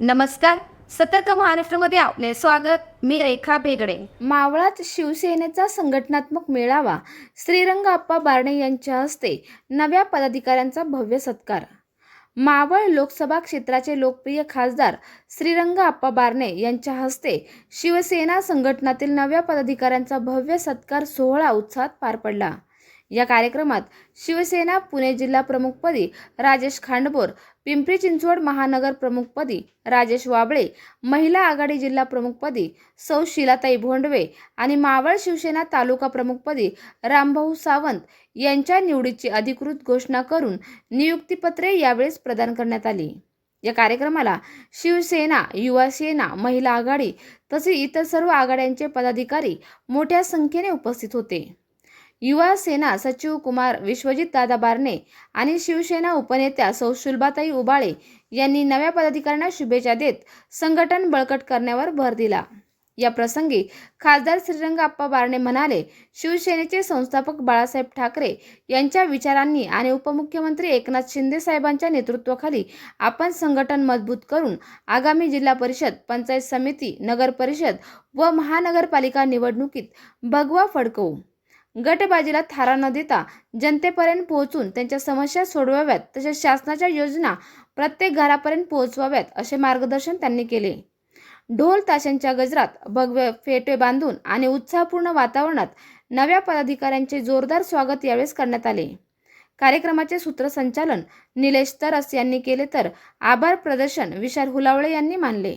नमस्कार. सतर्क महाराष्ट्रामध्ये आपले स्वागत. मी रेखा बेगडे मावळात शिवसेनेचा संघटनात्मक मेळावा श्रीरंग आप्पा बारणे यांच्या हस्ते नव्या पदाधिकाऱ्यांचा भव्य सत्कार. मावळ लोकसभा क्षेत्राचे लोकप्रिय खासदार श्रीरंग आप्पा बारणे यांच्या हस्ते शिवसेना संघटनातील नव्या पदाधिकाऱ्यांचा भव्य सत्कार सोहळा उत्साहात पार पडला. या कार्यक्रमात शिवसेना पुणे जिल्हा प्रमुखपदी राजेश खांडबोर पिंपरी चिंचवड महानगर प्रमुखपदी राजेश वाबळे महिला आघाडी जिल्हा प्रमुखपदी सौ शिलाताई भोंडवे आणि मावळ शिवसेना तालुका प्रमुखपदी रामभाऊ सावंत यांच्या निवडीची अधिकृत घोषणा करून नियुक्तीपत्रे यावेळेस प्रदान करण्यात आली. या कार्यक्रमाला शिवसेना युवा सेना महिला आघाडी तसेच इतर सर्व आघाड्यांचे पदाधिकारी मोठ्या संख्येने उपस्थित होते. युवा सेना सचिव कुमार विश्वजित दादा बारणे आणि शिवसेना उपनेत्या सौशुलबाताई उबाळे यांनी नव्या पदाधिकाऱ्यांना शुभेच्छा देत संघटन बळकट करण्यावर भर दिला. या प्रसंगी खासदार श्रीरंग आप्पा बारणे म्हणाले शिवसेनेचे संस्थापक बाळासाहेब ठाकरे यांच्या विचारांनी आणि उपमुख्यमंत्री एकनाथ शिंदे साहेबांच्या नेतृत्वाखाली आपण संघटन मजबूत करून आगामी जिल्हा परिषद पंचायत समिती नगर परिषद व महानगरपालिका निवडणुकीत भगवा फडकवू. गटबाजीला थारा न देता जनतेपर्यंत पोहोचून त्यांच्या समस्या सोडवाव्यात तसेच शासनाच्या योजना प्रत्येक घरापर्यंत पोहोचवाव्यात असे मार्गदर्शन त्यांनी केले. ढोल ताशांच्या गजरात भगवे फेटे बांधून आणि उत्साहपूर्ण वातावरणात नव्या पदाधिकाऱ्यांचे जोरदार स्वागत यावेळेस करण्यात आले. कार्यक्रमाचे सूत्रसंचालन निलेश तरस यांनी केले तर आभार प्रदर्शन विशाल हुलावळे यांनी मानले.